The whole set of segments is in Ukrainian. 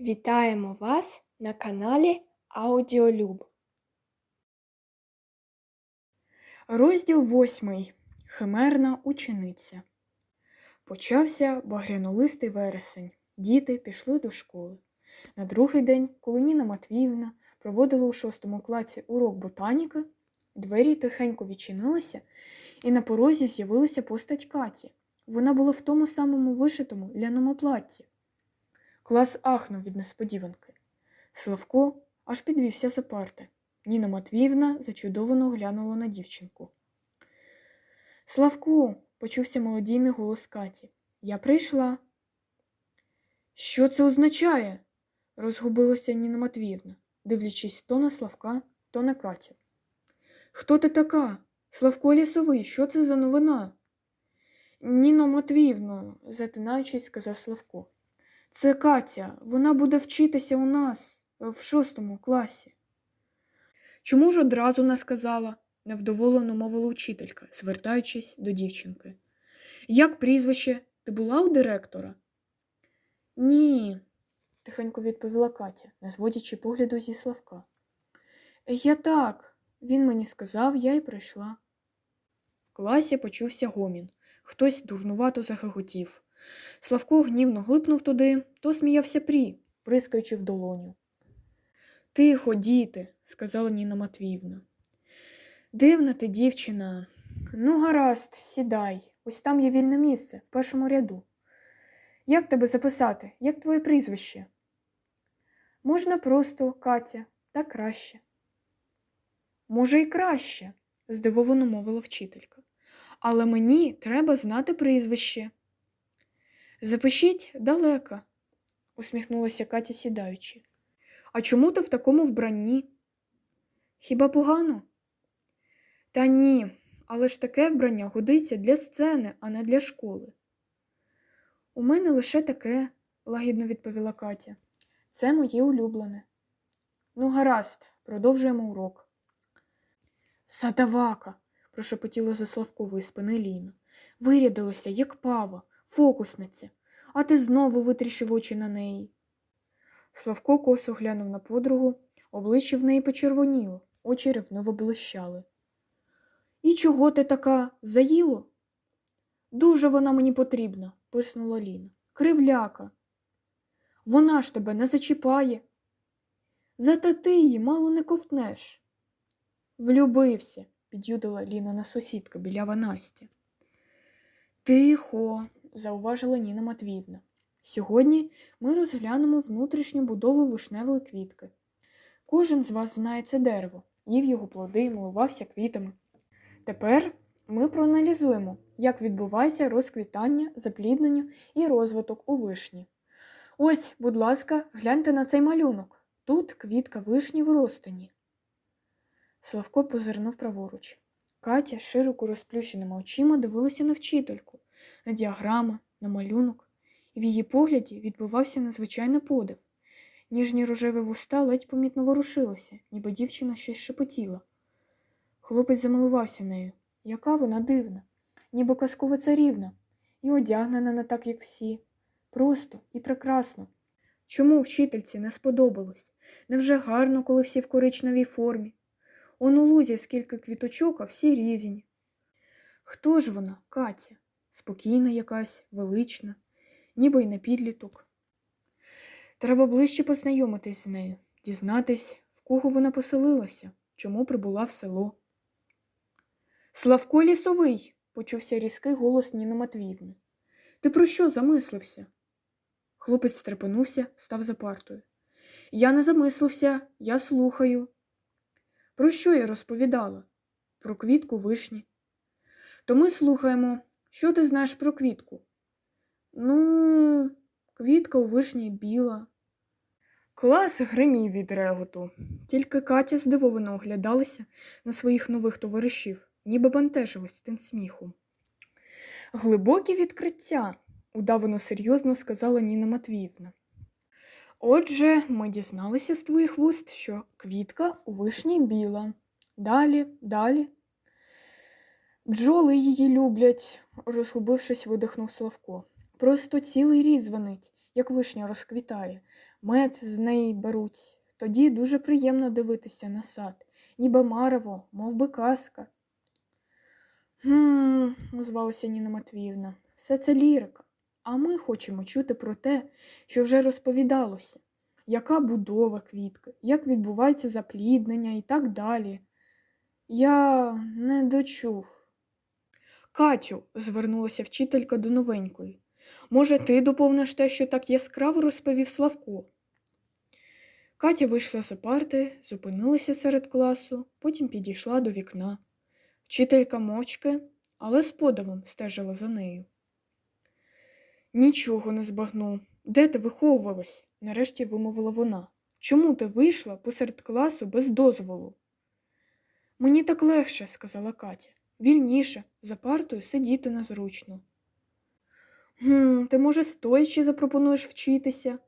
Вітаємо вас на каналі Аудіолюб. Розділ восьмий. Химерна учениця. Почався багрянолистий вересень. Діти пішли до школи. На другий день, коли Ніна Матвіївна проводила у шостому класі урок ботаніки, двері тихенько відчинилися, і на порозі з'явилася постать Каті. Вона була в тому самому вишитому ляному платті. Клас ахнув від несподіванки. Славко аж підвівся за парти. Ніна Матвіївна зачудовано глянула на дівчинку. Славку, почувся молодійний голос Каті. Я прийшла. Що це означає? розгубилася Ніна Матвіївна, дивлячись то на Славка, то на Катю. Хто ти така? Славко лісовий, що це за новина? Ніно Матвіївно, затинаючись, сказав Славко. Це Катя, вона буде вчитися у нас в шостому класі. Чому ж одразу не сказала? невдоволено мовила учителька, звертаючись до дівчинки. Як прізвище? Ти була у директора? Ні, тихенько відповіла Катя, не зводячи погляду зі Славка. Я так, він мені сказав, я й прийшла. В класі почувся гомін. Хтось дурнувато загоготів. Славко гнівно глипнув туди, то сміявся прі, прискаючи в долоню. Тихо, діти, сказала Ніна Матвіївна. Дивна ти, дівчина. Ну, гаразд, сідай. Ось там є вільне місце, в першому ряду. Як тебе записати? Як твоє прізвище? Можна просто, Катя, так краще. Може, і краще, здивовано мовила вчителька. Але мені треба знати прізвище. Запишіть далеко, усміхнулася Катя сідаючи. А чому ти в такому вбранні? Хіба погано? Та ні, але ж таке вбрання годиться для сцени, а не для школи. У мене лише таке, лагідно відповіла Катя. Це моє улюблене. Ну, гаразд, продовжуємо урок. Садавака, прошепотіла за Славкової спини Ліна. Вирядилася, як пава, фокусниця, а ти знову витріщив очі на неї. Славко косо глянув на подругу, обличчя в неї почервоніло, очі ревниво блищали. І чого ти така заїло? Дуже вона мені потрібна, писнула Ліна. Кривляка. Вона ж тебе не зачіпає. Зате ти її мало не ковтнеш. Влюбився, під'юдила Ліна на сусідка білява Настя. Тихо, зауважила Ніна Матвіївна. Сьогодні ми розглянемо внутрішню будову вишневої квітки. Кожен з вас знає це дерево, їв його плоди милувався квітами. Тепер ми проаналізуємо, як відбувається розквітання, запліднення і розвиток у вишні. Ось, будь ласка, гляньте на цей малюнок. Тут квітка вишні в розтині. Славко позирнув праворуч. Катя широко розплющеними очима дивилася на вчительку, на діаграми, на малюнок, і в її погляді відбувався незвичайний подив. Ніжні рожеві вуста ледь помітно ворушилися, ніби дівчина щось шепотіла. Хлопець замилувався нею. Яка вона дивна, ніби казкова царівна, і одягнена не так, як всі. Просто і прекрасно. Чому вчительці не сподобалось? Невже гарно, коли всі в коричневій формі? Он у лузі скільки квіточок, а всі різні. Хто ж вона, Катя? Спокійна якась, велична, ніби й на підліток. Треба ближче познайомитись з нею, дізнатись, в кого вона поселилася, чому прибула в село. Славко лісовий, почувся різкий голос Ніни Матвіївни. Ти про що замислився? Хлопець стрепенувся, став за партою. Я не замислився, я слухаю. Про що я розповідала? Про квітку вишні. То ми слухаємо, що ти знаєш про квітку? Ну, квітка у вишні біла. Клас гримів від реготу. Тільки Катя здивовано оглядалася на своїх нових товаришів, ніби бентежилась тим сміхом. Глибокі відкриття, удавано серйозно сказала Ніна Матвіївна. Отже, ми дізналися з твоїх вуст, що квітка у вишні біла. Далі, далі. Бджоли її люблять, розгубившись, видихнув Славко. Просто цілий рід звенить, як вишня розквітає, мед з неї беруть. Тоді дуже приємно дивитися на сад, ніби марево, мов би казка. Гм, озвалася Ніна Матвіївна, все це лірика. А ми хочемо чути про те, що вже розповідалося, яка будова квітки, як відбувається запліднення і так далі. Я не дочув. Катю, звернулася вчителька до новенької. Може, ти доповниш те, що так яскраво розповів Славко? Катя вийшла за парти, зупинилася серед класу, потім підійшла до вікна. Вчителька мовчки, але з подивом стежила за нею. Нічого не збагну. Де ти виховувалась? нарешті вимовила вона. Чому ти вийшла посеред класу без дозволу? Мені так легше, сказала Катя. Вільніше, за партою сидіти незручно. Гм, ти, може, стоячи запропонуєш вчитися?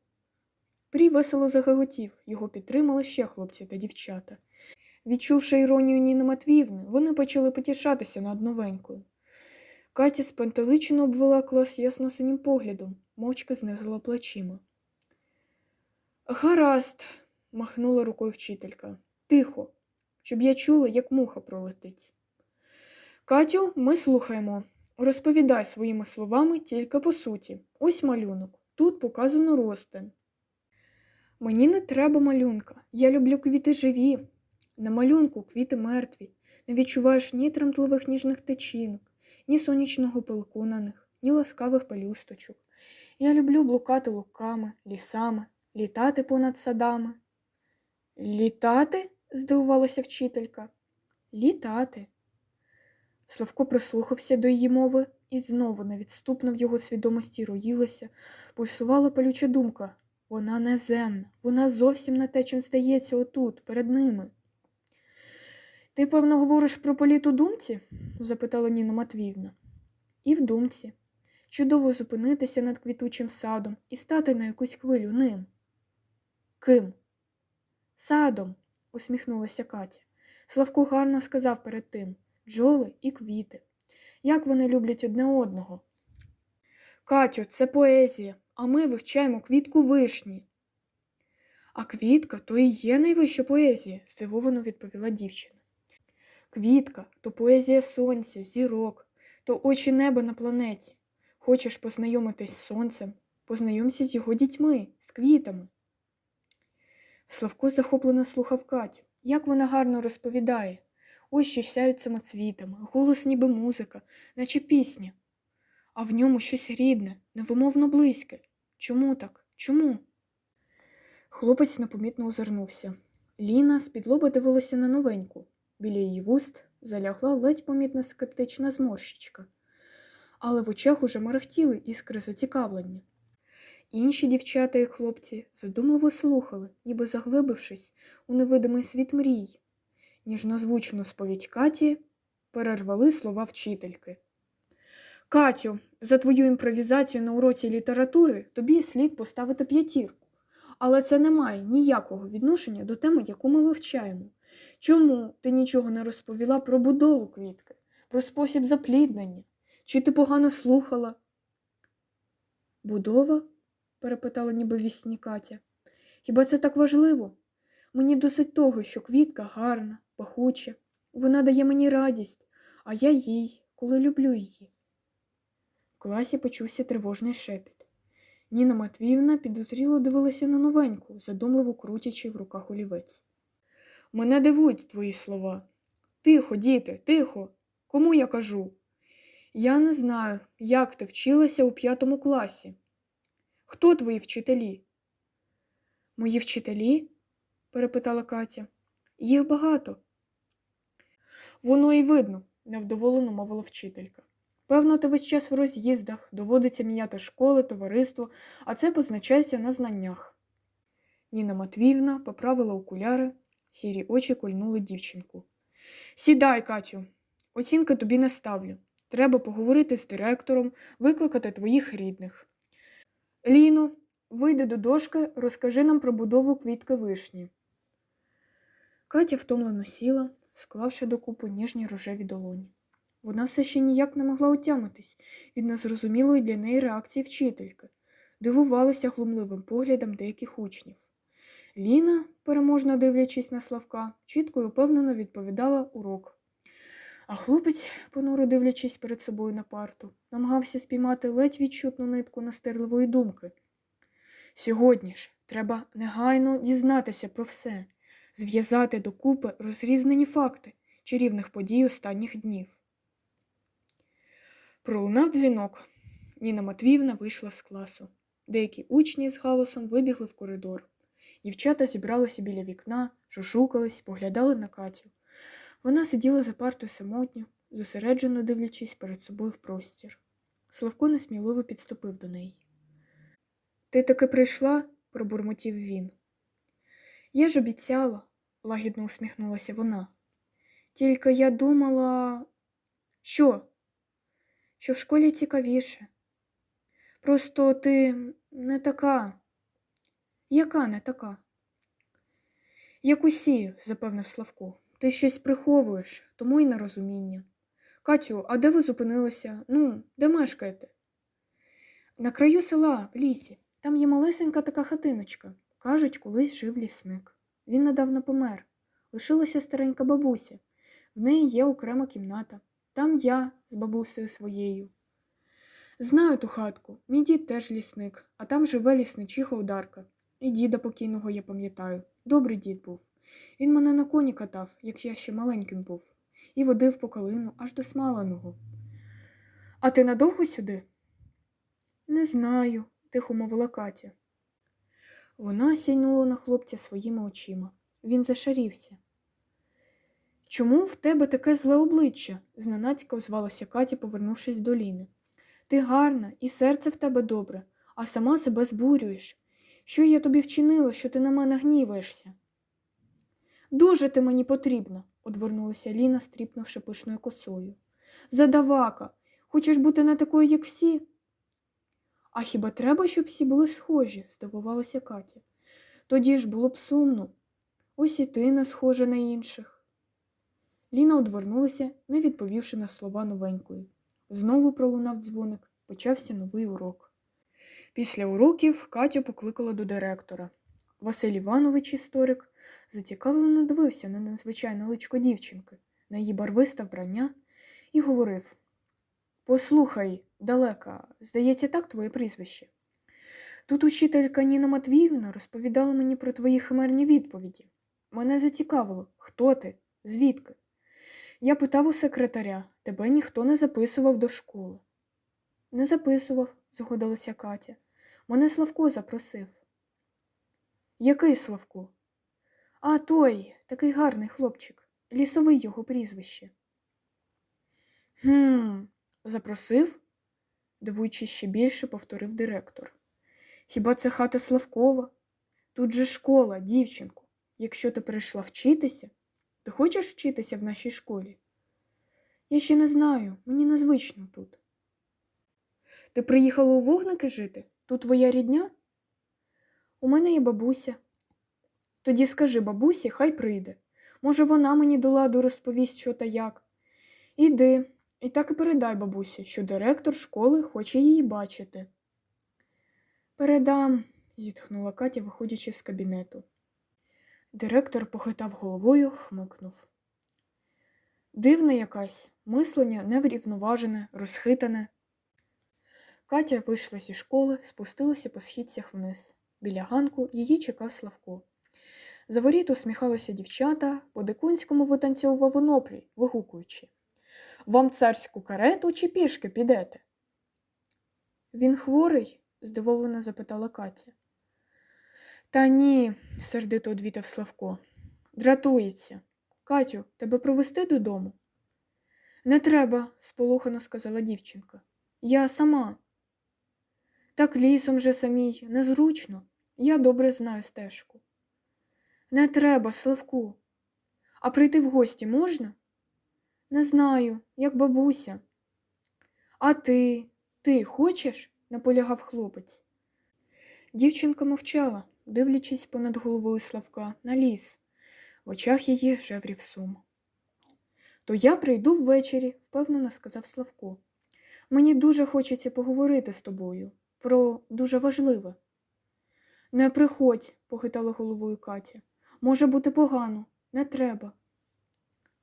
Прій весело загоготів, його підтримали ще хлопці та дівчата. Відчувши іронію Ніни Матвіївни, вони почали потішатися над новенькою. Катя спантеличено обвела клас ясно синім поглядом, мовчки знизила плечима. Гаразд, махнула рукою вчителька. Тихо, щоб я чула, як муха пролетить. Катю, ми слухаємо. Розповідай своїми словами тільки по суті. Ось малюнок. Тут показано ростин. Мені не треба малюнка. Я люблю квіти живі. На малюнку квіти мертві. Не відчуваєш ні тремтливих ніжних течінок, ні сонячного пилку на них, ні ласкавих пелюсточок. Я люблю блукати луками, лісами, літати понад садами. Літати? здивувалася вчителька. Літати. Славко прислухався до її мови, і знову невідступно в його свідомості роїлася, пульсувала палюча думка. Вона неземна, вона зовсім не те, чим стається отут, перед ними. Ти, певно, говориш про політ у думці? запитала Ніна Матвіївна. І в думці. Чудово зупинитися над квітучим садом і стати на якусь хвилю ним. Ким? Садом, усміхнулася Катя. Славко гарно сказав перед тим бджоли і квіти. Як вони люблять одне одного. Катю, це поезія, а ми вивчаємо квітку вишні. А квітка то і є найвища поезія, здивовано відповіла дівчина. Квітка то поезія сонця, зірок, то очі неба на планеті. Хочеш познайомитись з сонцем, познайомся з його дітьми, з квітами. Славко захоплено слухав Катю, як вона гарно розповідає. Що сяють самоцвітами, голос ніби музика, наче пісня. А в ньому щось рідне, невимовно близьке. Чому так? Чому? Хлопець непомітно озирнувся. Ліна спідлоба дивилася на новеньку. Біля її вуст залягла ледь помітна скептична зморщичка. Але в очах уже мерехтіли іскри зацікавлення. Інші дівчата і хлопці задумливо слухали, ніби заглибившись у невидимий світ мрій. Ніжнозвучну сповідь Каті перервали слова вчительки. Катю, за твою імпровізацію на уроці літератури тобі слід поставити п'ятірку. Але це не має ніякого відношення до теми, яку ми вивчаємо. Чому ти нічого не розповіла про будову квітки, про спосіб запліднення? Чи ти погано слухала? Будова? перепитала ніби вісні Катя. Хіба це так важливо? Мені досить того, що квітка гарна, пахуча, вона дає мені радість, а я їй, коли люблю її. В класі почувся тривожний шепіт. Ніна Матвіївна підозріло дивилася на новеньку, задумливо крутячи в руках олівець. Мене дивують твої слова. Тихо, діти, тихо. Кому я кажу? Я не знаю, як ти вчилася у п'ятому класі. Хто твої вчителі? Мої вчителі? перепитала Катя. Їх багато. Воно і видно, невдоволено мовила вчителька. Певно, ти весь час в роз'їздах, доводиться міняти школи, товариство, а це позначається на знаннях. Ніна Матвіївна поправила окуляри, сірі очі кольнули дівчинку. Сідай, Катю, оцінки тобі не ставлю. Треба поговорити з директором, викликати твоїх рідних. Ліно, вийди до дошки, розкажи нам про будову квітки вишні. Катя втомлено сіла, склавши докупи ніжні рожеві долоні. Вона все ще ніяк не могла отямитись від незрозумілої для неї реакції вчительки. дивувалися глумливим поглядом деяких учнів. Ліна, переможно дивлячись на Славка, чітко і упевнено відповідала урок. А хлопець, понуро дивлячись перед собою на парту, намагався спіймати ледь відчутну нитку настирливої думки. Сьогодні ж треба негайно дізнатися про все, зв'язати докупи розрізнені факти чарівних подій останніх днів. Пролунав дзвінок. Ніна Матвіївна вийшла з класу. Деякі учні з галасом вибігли в коридор. Дівчата зібралися біля вікна, шушукались, поглядали на Катю. Вона сиділа за партою самотньо, зосереджено дивлячись перед собою в простір. Славко несміливо підступив до неї. Ти таки прийшла? пробурмотів він. Я ж обіцяла, лагідно усміхнулася вона. Тільки я думала, що? Що в школі цікавіше. Просто ти не така. Яка не така? Як усі, запевнив Славко. Ти щось приховуєш, тому й нерозуміння. Катю, а де ви зупинилися? Ну, де мешкаєте? На краю села, в лісі. Там є малесенька така хатиночка. Кажуть, колись жив лісник. Він недавно помер. Лишилася старенька бабуся. В неї є окрема кімната. Там я з бабусею своєю. Знаю ту хатку. Мій дід теж лісник, а там живе лісничиха Одарка. І діда покійного я пам'ятаю. Добрий дід був. Він мене на коні катав, як я ще маленьким був, і водив по калину аж до смаленого. А ти надовго сюди? Не знаю, тихо мовила Катя. Вона сяйнула на хлопця своїми очима. Він зашарівся. Чому в тебе таке зле обличчя? зненацька озвалася Катя, повернувшись до Ліни. Ти гарна, і серце в тебе добре, а сама себе збурюєш. Що я тобі вчинила, що ти на мене гніваєшся? Дуже ти мені потрібна, одвернулася Ліна, стріпнувши пишною косою. Задавака, хочеш бути не такою, як всі? А хіба треба, щоб всі були схожі? здивувалася Катя. Тоді ж було б сумно. Ось і ти не схожа на інших. Ліна одвернулася, не відповівши на слова новенької. Знову пролунав дзвоник, почався новий урок. Після уроків Катю покликала до директора. Василь Іванович, історик, зацікавлено дивився на незвичайне личко дівчинки, на її барвисте вбрання, і говорив Послухай, далека, здається, так твоє прізвище. Тут учителька Ніна Матвіївна розповідала мені про твої химерні відповіді. Мене зацікавило, хто ти, звідки? Я питав у секретаря, тебе ніхто не записував до школи. Не записував, згодилася Катя. Мене Славко запросив. Який Славко? А той, такий гарний хлопчик, лісовий його прізвище. Гм, запросив, дивуючись ще більше, повторив директор. Хіба це хата Славкова? Тут же школа, дівчинку. Якщо ти прийшла вчитися, ти хочеш вчитися в нашій школі? Я ще не знаю, мені незвично тут. Ти приїхала у вогники жити? Тут твоя рідня? У мене є бабуся. Тоді скажи бабусі, хай прийде. Може, вона мені до ладу розповість, що та як. Іди, і так і передай бабусі, що директор школи хоче її бачити. Передам, зітхнула Катя, виходячи з кабінету. Директор похитав головою, хмикнув. Дивна якась, мислення неврівноважене, розхитане. Катя вийшла зі школи, спустилася по східцях вниз. Біля ганку її чекав Славко. За воріт усміхалися дівчата, по дикунському витанцьовував оноплій, вигукуючи Вам царську карету чи пішки підете? Він хворий? здивовано запитала Катя. Та ні, сердито одвітав Славко. Дратується. Катю, тебе провести додому? Не треба, сполохано сказала дівчинка. Я сама. Так лісом же самій незручно. Я добре знаю стежку. Не треба, Славку. А прийти в гості можна? Не знаю, як бабуся. А ти, ти хочеш? наполягав хлопець. Дівчинка мовчала, дивлячись понад головою Славка на ліс. В очах її жеврів сум. То я прийду ввечері, впевнено сказав Славко. Мені дуже хочеться поговорити з тобою. про дуже важливе. Не приходь, похитала головою Катя. Може бути погано, не треба.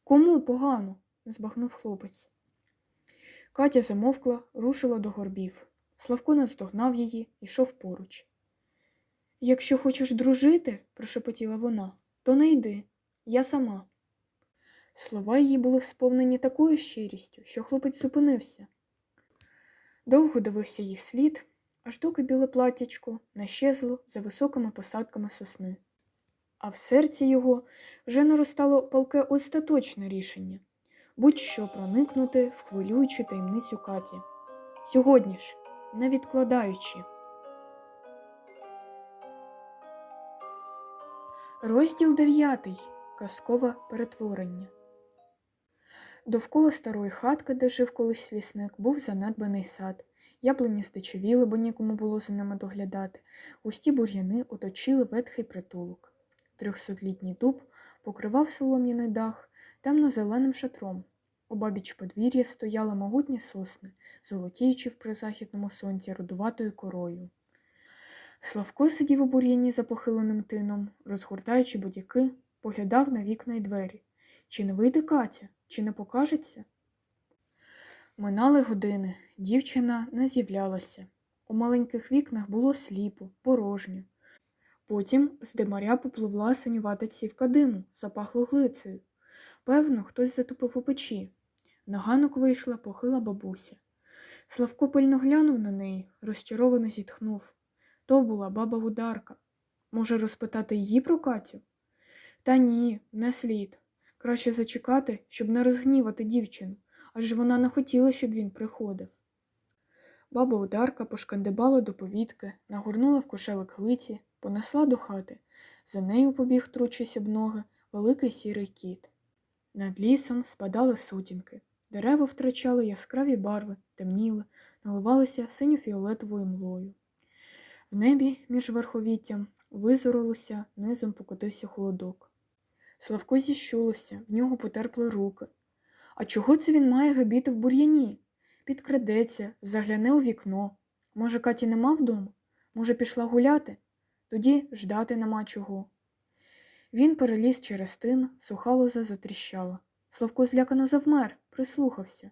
Кому погано? Збагнув хлопець. Катя замовкла, рушила до горбів. Славко наздогнав її, йшов поруч. Якщо хочеш дружити, прошепотіла вона, то не йди, я сама. Слова її були сповнені такою щирістю, що хлопець зупинився. Довго дивився їй вслід, аж доки біле платтячко нащезло за високими посадками сосни. А в серці його вже наростало палке остаточне рішення будь-що проникнути в хвилюючу таємницю Каті. Сьогодні ж, не відкладаючи. Розділ дев'ятий. Казкове перетворення. Довкола старої хатки, де жив колись лісник, був занедбаний сад. Яблуні здичавіли, бо нікому було за ними доглядати. Густі бур'яни оточили ветхий притулок. Трьохсотлітній дуб покривав солом'яний дах темно-зеленим шатром. Обабіч подвір'я стояли могутні сосни, золотіючи в призахідному сонці рудуватою корою. Славко сидів у бур'яні за похиленим тином, розгортаючи будяки, поглядав на вікна й двері. Чи не вийде Катя, чи не покажеться? Минали години, дівчина не з'являлася. У маленьких вікнах було сліпо, порожньо. Потім з димаря попливла синювата цівка диму, запахло глицею. Певно, хтось затупив у печі. На ганок вийшла похила бабуся. Славко пильно глянув на неї, розчаровано зітхнув. То була баба Гударка. Може, розпитати її про Катю? Та ні, не слід. Краще зачекати, щоб не розгнівати дівчину, адже вона не хотіла, щоб він приходив. Баба Ударка пошкандибала до повітки, нагорнула в кошелик глиці, понесла до хати. За нею побіг, тручись об ноги, великий сірий кіт. Над лісом спадали сутінки. Дерева втрачали яскраві барви, темніли, наливалися синьо-фіолетовою млою. В небі між верховіттям визорилося, низом покотився холодок. Славко зіщулився, в нього потерпли руки. А чого це він має габіти в бур'яні? Підкрадеться, загляне у вікно. Може, Каті нема вдома? Може, пішла гуляти? Тоді ждати нема чого. Він переліз через тин, суха лоза затріщала. Славко злякано завмер, прислухався.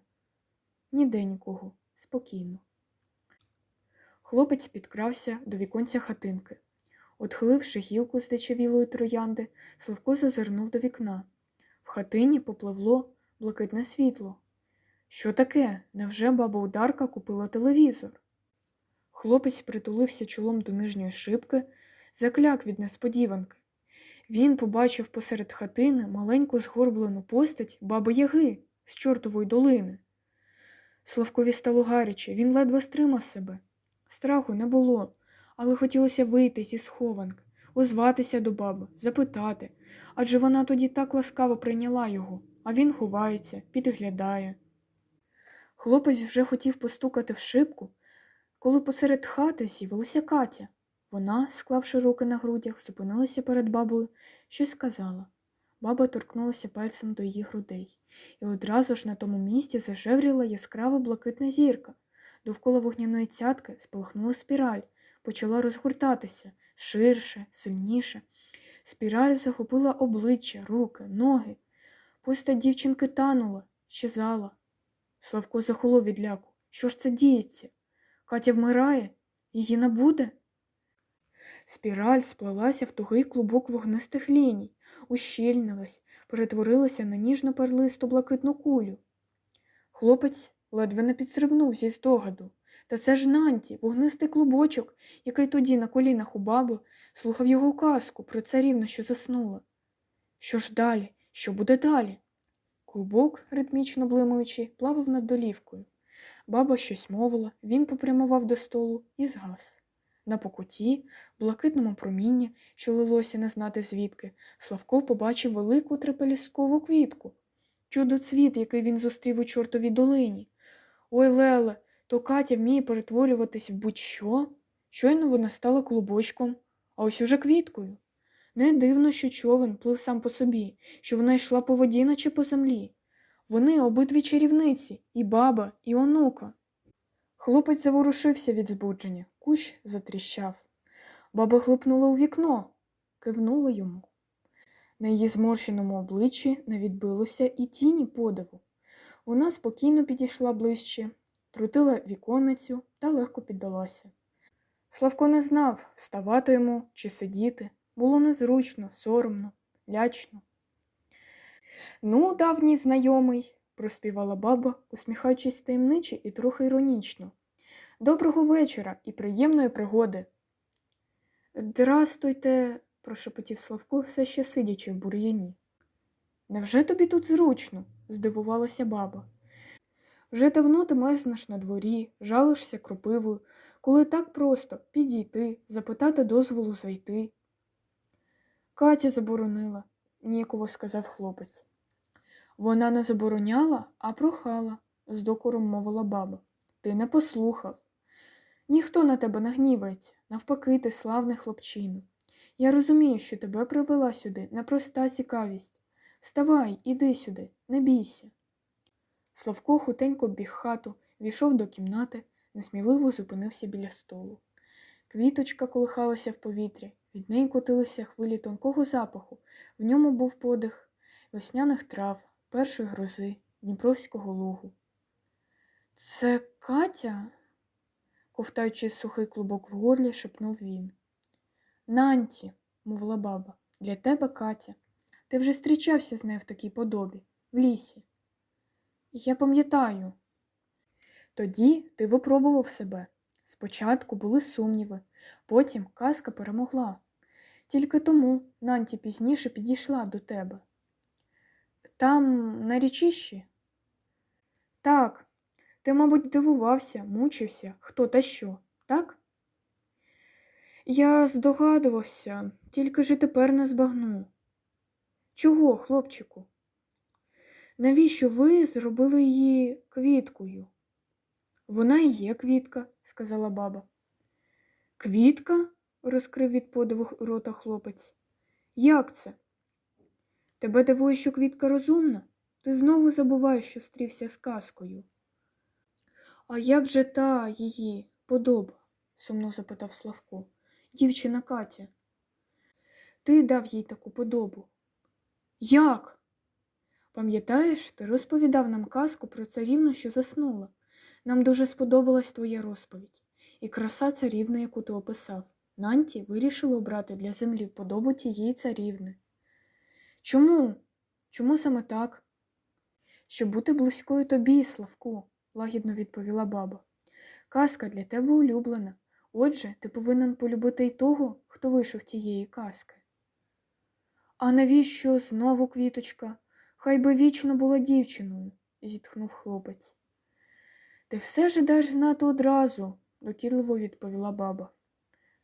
Ніде нікого, спокійно. Хлопець підкрався до віконця хатинки. Отхиливши гілку з дичавілої троянди, Славко зазирнув до вікна. В хатині попливло блакитне світло. Що таке? Невже баба Ударка купила телевізор? Хлопець притулився чолом до нижньої шибки, закляк від несподіванки. Він побачив посеред хатини маленьку згорблену постать баби Яги з чортової долини. Славкові стало гаряче, він ледве стримав себе. Страху не було, але хотілося вийти зі схованки, озватися до баби, запитати, адже вона тоді так ласкаво прийняла його, а він ховається, підглядає. Хлопець вже хотів постукати в шибку, коли посеред хати з'явилася Катя. Вона, склавши руки на грудях, зупинилася перед бабою, щось сказала. Баба торкнулася пальцем до її грудей, і одразу ж на тому місці зажевріла яскрава блакитна зірка. Довкола вогняної цятки спалахнула спіраль, почала розгортатися ширше, сильніше. Спіраль захопила обличчя, руки, ноги. Постать дівчинки танула, щезала. Славко захолов від ляку. Що ж це діється? Катя вмирає? Її не буде? Спіраль сплелася в тугий клубок вогнистих ліній, ущільнилась, перетворилася на ніжно перлисту блакитну кулю. Хлопець ледве не підстрибнув зі здогаду. Та це ж Нанті, вогнистий клубочок, який тоді на колінах у баби слухав його казку про царівну, що заснула. Що ж далі? Що буде далі? Клубок, ритмічно блимаючи, плавав над долівкою. Баба щось мовила, він попрямував до столу і згас. На покуті, блакитному промінні, що лилося не знати звідки, Славко побачив велику трипеліскову квітку. Чудо-цвіт, який він зустрів у чортовій долині. Ой, Леле, то Катя вміє перетворюватись в будь-що. Щойно вона стала клубочком, а ось уже квіткою. Не дивно, що човен плив сам по собі, що вона йшла по воді, наче по землі. Вони обидві чарівниці, і баба, і онука. Хлопець заворушився від збудження. Кущ затріщав. Баба глипнула у вікно, кивнула йому. На її зморщеному обличчі не відбилося і тіні подиву. Вона спокійно підійшла ближче, трутила віконницю та легко піддалася. Славко не знав, вставати йому чи сидіти. Було незручно, соромно, лячно. Ну, давній знайомий, проспівала баба, усміхаючись таємниче і трохи іронічно. Доброго вечора і приємної пригоди. Здрастуйте, прошепотів Славко, все ще сидячи в бур'яні. Невже тобі тут зручно? здивувалася баба. Вже давно ти мерзнеш на дворі, жалишся кропивою, коли так просто підійти, запитати дозволу зайти. Катя заборонила, ніяково сказав хлопець. Вона не забороняла, а прохала, з докором мовила баба. Ти не послухав. Ніхто на тебе не гнівається, навпаки, ти славний хлопчина. Я розумію, що тебе привела сюди непроста цікавість. Ставай, іди сюди, не бійся. Славко хутенько біг хату, війшов до кімнати, несміливо зупинився біля столу. Квіточка колихалася в повітрі, від неї котилися хвилі тонкого запаху, в ньому був подих весняних трав, першої грози, Дніпровського лугу. Це Катя? Ковтаючи сухий клубок в горлі, шепнув він. Нанті, мовила баба, для тебе Катя. Ти вже зустрічався з нею в такій подобі, в лісі. Я пам'ятаю. Тоді ти випробував себе. Спочатку були сумніви, потім казка перемогла. Тільки тому Нанті пізніше підійшла до тебе. Там на річищі? Так, ти, мабуть, дивувався, мучився, хто та що, так? Я здогадувався, тільки ж і тепер не збагну. Чого, хлопчику? Навіщо ви зробили її квіткою? Вона і є квітка, сказала баба. Квітка? розкрив від подиву рота хлопець. Як це? Тебе дивує, що квітка розумна? Ти знову забуваєш, що стрівся з казкою. А як же та її подоба? сумно запитав Славко. Дівчина Катя. Ти дав їй таку подобу. Як? Пам'ятаєш, ти розповідав нам казку про царівну, що заснула. Нам дуже сподобалась твоя розповідь, і краса царівни, яку ти описав. Нанті вирішила обрати для землі подобу тієї царівни. Чому? Чому саме так? Щоб бути близькою тобі, Славку, лагідно відповіла баба. Казка для тебе улюблена. Отже, ти повинен полюбити й того, хто вийшов тієї казки. А навіщо знову квіточка? Хай би вічно була дівчиною, зітхнув хлопець. Ти все жадаєш знати одразу, докірливо відповіла баба.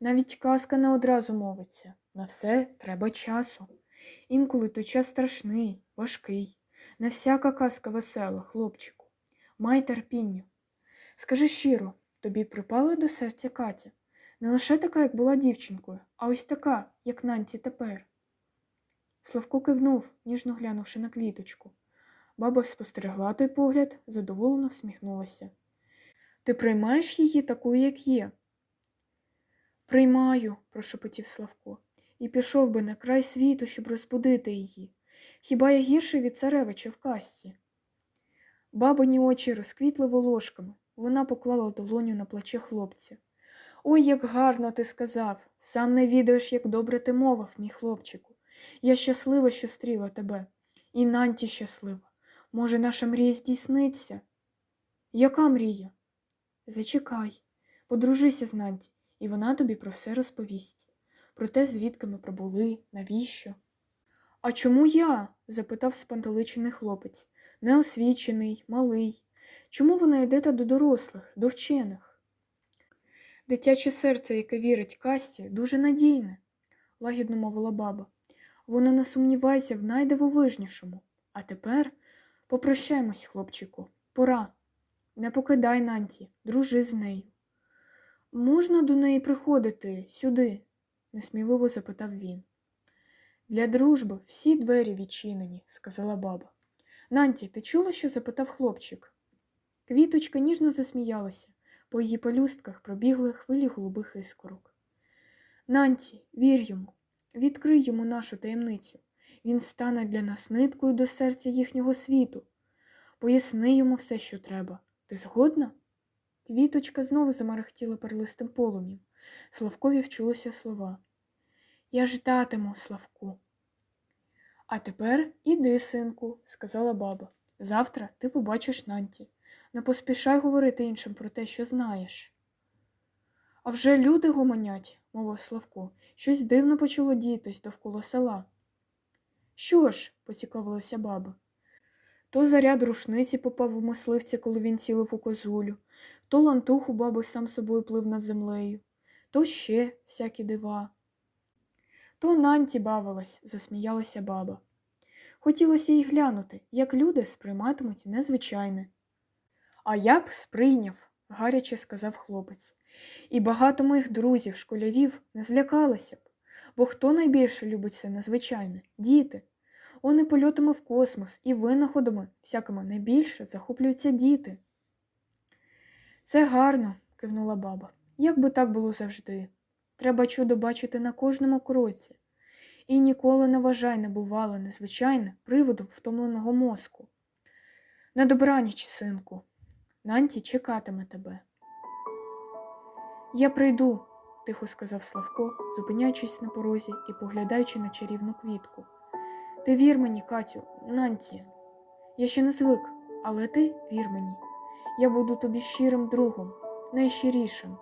Навіть казка не одразу мовиться. На все треба часу. Інколи той час страшний, важкий. Не всяка казка весела, хлопчику. Май терпіння. Скажи щиро, тобі припала до серця Катя. Не лише така, як була дівчинкою, а ось така, як Нанті тепер. Славко кивнув, ніжно глянувши на квіточку. Баба спостерегла той погляд, задоволено всміхнулася. Ти приймаєш її такою, як є? Приймаю, прошепотів Славко, і пішов би на край світу, щоб розбудити її. Хіба я гірший від царевича в касці? Бабині очі розквітли волошками. Вона поклала долоню на плече хлопця. Ой, як гарно ти сказав. Сам не відаєш, як добре ти мовив, мій хлопчику. Я щаслива, що стріла тебе, і Нанті щаслива. Може, наша мрія здійсниться? Яка мрія? Зачекай, подружися з Нанті, і вона тобі про все розповість. Про те, звідки ми прибули, навіщо. А чому я? запитав спантеличений хлопець. Неосвічений, малий. Чому ви не йдете до дорослих, до вчених? Дитяче серце, яке вірить касті, дуже надійне, лагідно мовила баба. Вона не сумнівається в найдивовижнішому. А тепер попрощаємось, хлопчику. Пора. Не покидай Нанті, дружи з нею. Можна до неї приходити сюди? несміливо запитав він. Для дружби всі двері відчинені, сказала баба. Нанті, ти чула, що запитав хлопчик? Квіточка ніжно засміялася, По її пелюстках пробігли хвилі голубих іскорок. Нанці, вір йому, відкрий йому нашу таємницю. Він стане для нас ниткою до серця їхнього світу. Поясни йому все, що треба. Ти згодна? Квіточка знову замарахтіла перлистим полум'ям. Славкові вчулися слова. Я ждатиму, Славку. А тепер іди, синку, сказала баба. Завтра ти побачиш Нанті. Не поспішай говорити іншим про те, що знаєш. А вже люди гомонять, мовив Славко. Щось дивно почало діятись довкола села. Що ж? поцікавилася баба. То заряд рушниці попав у мисливця, коли він цілив у козулю, то лантух у баби сам собою плив над землею, то ще всякі дива. То Нанті бавилась, засміялася баба. Хотілося й глянути, як люди сприйматимуть незвичайне. А я б сприйняв, гаряче сказав хлопець. І багато моїх друзів, школярів не злякалися б, бо хто найбільше любить це незвичайне? Діти. Вони польотами в космос і винаходами всякими найбільше захоплюються діти. Це гарно, кивнула баба. Як би так було завжди. Треба чудо бачити на кожному кроці. І ніколи не вважай небувале незвичайне приводом втомленого мозку. На добраніч, синку, Нанті чекатиме тебе. Я прийду, тихо сказав Славко, зупиняючись на порозі і поглядаючи на чарівну квітку. Ти вір мені, Катю, Нанті. Я ще не звик, але ти вір мені. Я буду тобі щирим другом, найщирішим.